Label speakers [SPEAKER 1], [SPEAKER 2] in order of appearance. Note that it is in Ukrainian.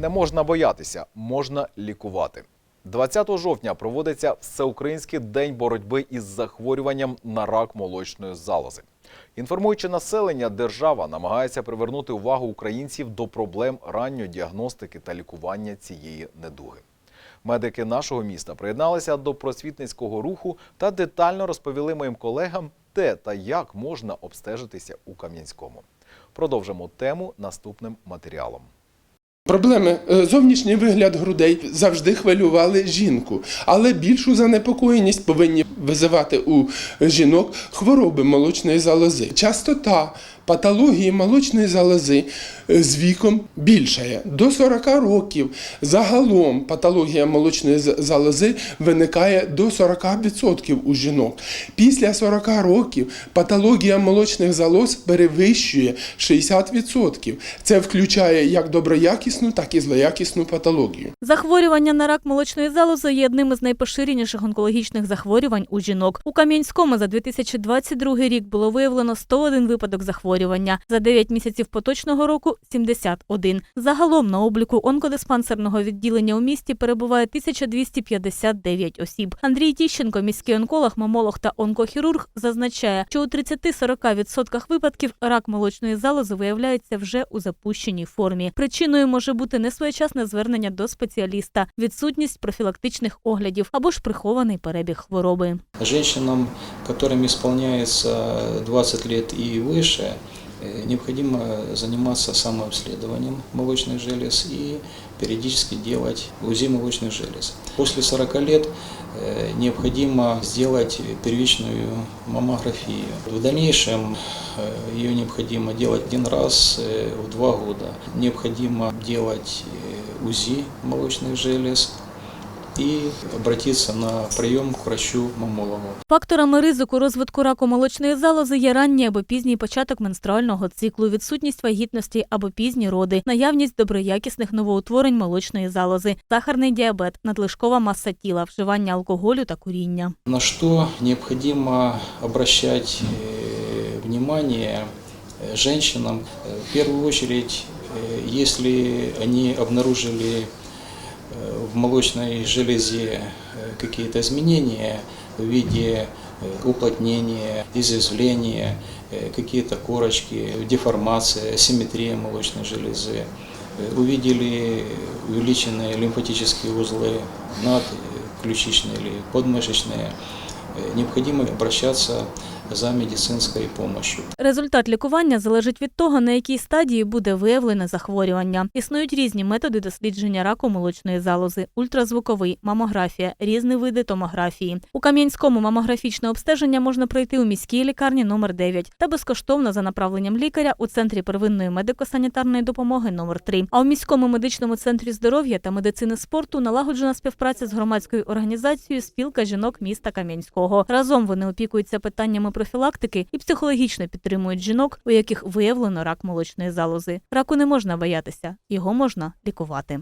[SPEAKER 1] Не можна боятися, можна лікувати. 20 жовтня проводиться Всеукраїнський день боротьби із захворюванням на рак молочної залози. Інформуючи населення, держава намагається привернути увагу українців до проблем ранньої діагностики та лікування цієї недуги. Медики нашого міста приєдналися до просвітницького руху та детально розповіли моїм колегам, де та як можна обстежитися у Кам'янському. Продовжимо тему наступним матеріалом.
[SPEAKER 2] Проблеми е, зовнішній вигляд грудей завжди хвилювали жінку, але більшу занепокоєність повинні визивати у жінок хвороби молочної залози. Частота патології молочної залози е, з віком більшає. До 40 років загалом патологія молочної залози виникає до 40% у жінок. Після 40 років патологія молочних залоз перевищує 60%. Це включає як доброякісну, так і злоякісну патологію.
[SPEAKER 3] Захворювання на рак молочної залози є одним із найпоширеніших онкологічних захворювань у жінок. У Кам'янському за 2022 рік було виявлено 101 випадок захворювання. За 9 місяців поточного року 71. Загалом на обліку онкодиспансерного відділення у місті перебуває 1259 осіб. Андрій Тіщенко, міський онколог, мамолог та онкохірург, зазначає, що у 30-40% випадків рак молочної залози виявляється вже у запущеній формі. Причиною може бути несвоєчасне звернення до спеціаліста, відсутність профілактичних оглядів або ж прихований перебіг хвороби.
[SPEAKER 4] Женщинам, которым исполняется 20 лет и выше, э, необходимо заниматься самообследованием молочных желез и периодически делать УЗИ молочных желез. После 40 лет э, необходимо сделать первичную маммографию. В дальнейшем э, ее необходимо делать один раз в два года. Необходимо делать УЗИ молочных желез и обратиться на прием к врачу-маммологу.
[SPEAKER 3] Факторами ризику розвитку раку молочної залози є ранній або пізній початок менструального циклу, відсутність вагітності або пізні роди, наявність доброякісних новоутворень молочної залози, сахарний діабет, надлишкова маса тіла, вживання алкоголю та куріння.
[SPEAKER 4] На что необходимо обращать э, внимание э, женщинам? Э, В первую очередь, э, если они обнаружили э, в молочной железе э, какие-то изменения в виде э, уплотнения, изъязвления, э, какие-то корочки, деформация, асимметрия молочной железы, увидели увеличенные лимфатические узлы надключичные или подмышечные, необходимо обращаться за медицинской помощью.
[SPEAKER 3] Результат лікування залежить від того, на якій стадії буде виявлене захворювання. Існують різні методи дослідження раку молочної залози: ультразвуковий, мамографія, різні види томографії. У Кам'янському мамографічне обстеження можна пройти у міській лікарні номер 9 та безкоштовно за направленням лікаря у центрі первинної медико-санітарної допомоги номер 3 А у міському медичному центрі здоров'я та медицини спорту налагоджена співпраця з громадською організацією Спілка жінок міста Кам'янського. Разом вони опікуються питаннями профілактики і психологічно підтримують жінок, у яких виявлено рак молочної залози. Раку не можна боятися, його можна лікувати.